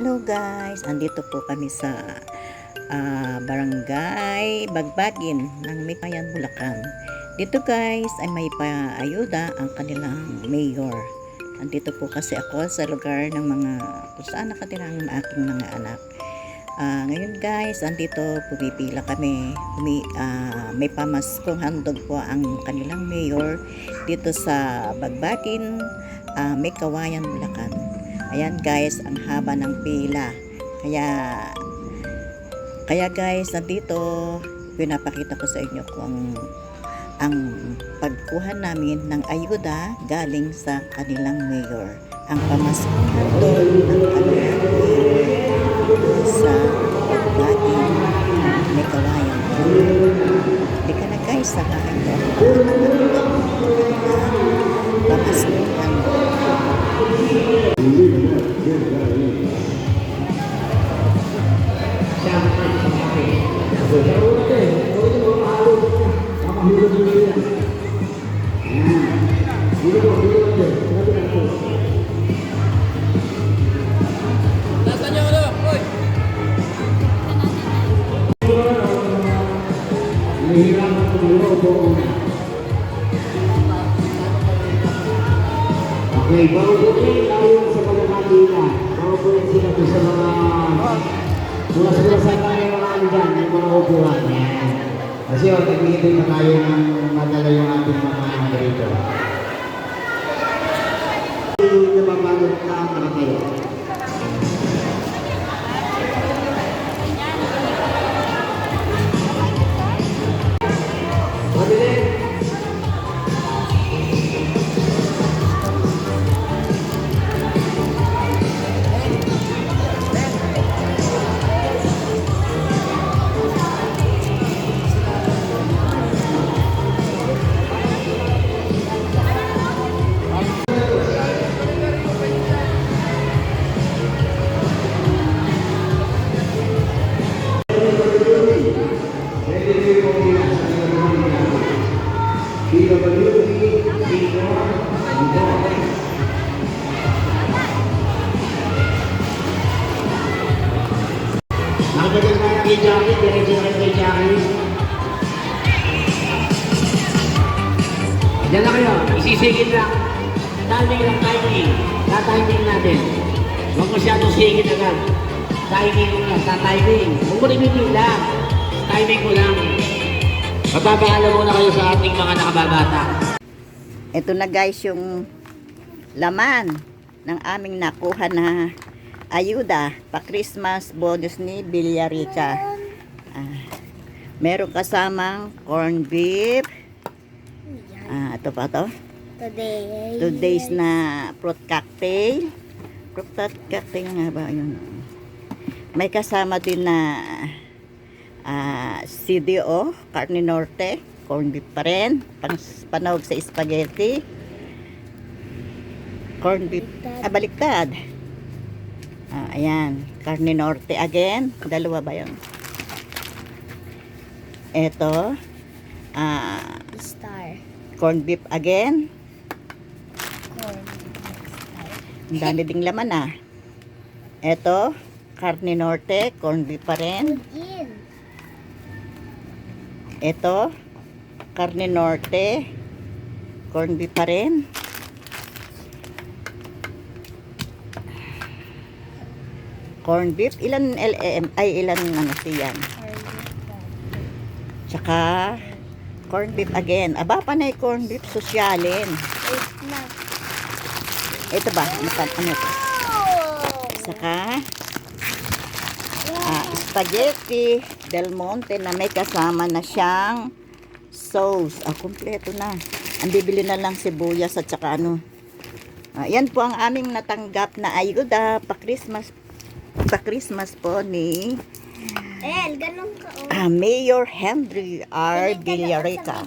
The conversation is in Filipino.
Hello guys, andito po kami sa ah, barangay Bagbagin ng Mikayan, Bulacan. Dito guys ay may paayuda ang kanilang mayor. Andito po kasi ako sa lugar ng mga kung saan nakatira ang aking mga anak. Ah, ngayon guys, andito pumipila kami. Humi, ah, may pamaskong handog po ang kanilang mayor dito sa Bagbagin, ah, may kawayan Bulacan. Ayan guys, ang haba ng pila. Kaya kaya guys, nandito pinapakita ko sa inyo kung ang pagkuha namin ng ayuda galing sa kanilang mayor. Ang pamaskong handog ng kanilang Okay, bago po rin tayo sa pagkakatila. Bago po rin sila doon sa mga bulas-bulasan tayo mga andyan, yung mga upuan. Yan. Kasi o, nagbigay na tayo ng madala yung ating mga dito. Kay Jackie, diretso na kay Jackie. Diyan na kayo, isisigit lang. Timing lang, timing. Ta-timing natin. Huwag masyadong sigit agad. Timing mo lang, ta-timing. Huwag mo rin pipila. Timing mo lang. Mapapaalam muna kayo sa ating mga nakababata. Ito na guys yung laman ng aming nakuha na ayuda pa Christmas bonus ni Villarica. Ah, meron kasamang corn beef. Ah, ito pa to. Today. Two days na fruit cocktail. Fruit cocktail nga ba yun? May kasama din na ah, CDO, Carne Norte, corn beef pa rin, pang, panahog sa spaghetti, corn beef, ah, baliktad. Ah, ayan, Carne Norte again, dalawa ba yun? Ito, ah, Star. corn beef again, Corn. Ang dami ding laman ah. Ito, Carne Norte, corn beef pa rin. Ito, Carne Norte, corn beef pa rin. Corn beef, ilan LM, ay ilan ano siyan. Tsaka, corn beef again. Aba, panay corn beef sosyalin. Ito ba? Pa- ano to? Saka, ah, spaghetti del Monte na may kasama na siyang sauce. Ah, kumpleto na. Ang bibili na lang sibuyas at saka ano. Ah, yan po ang aming natanggap na ayuda pa Christmas pa Christmas po ni El, ganun ka oh. ah, Mayor Henry R. Villarica.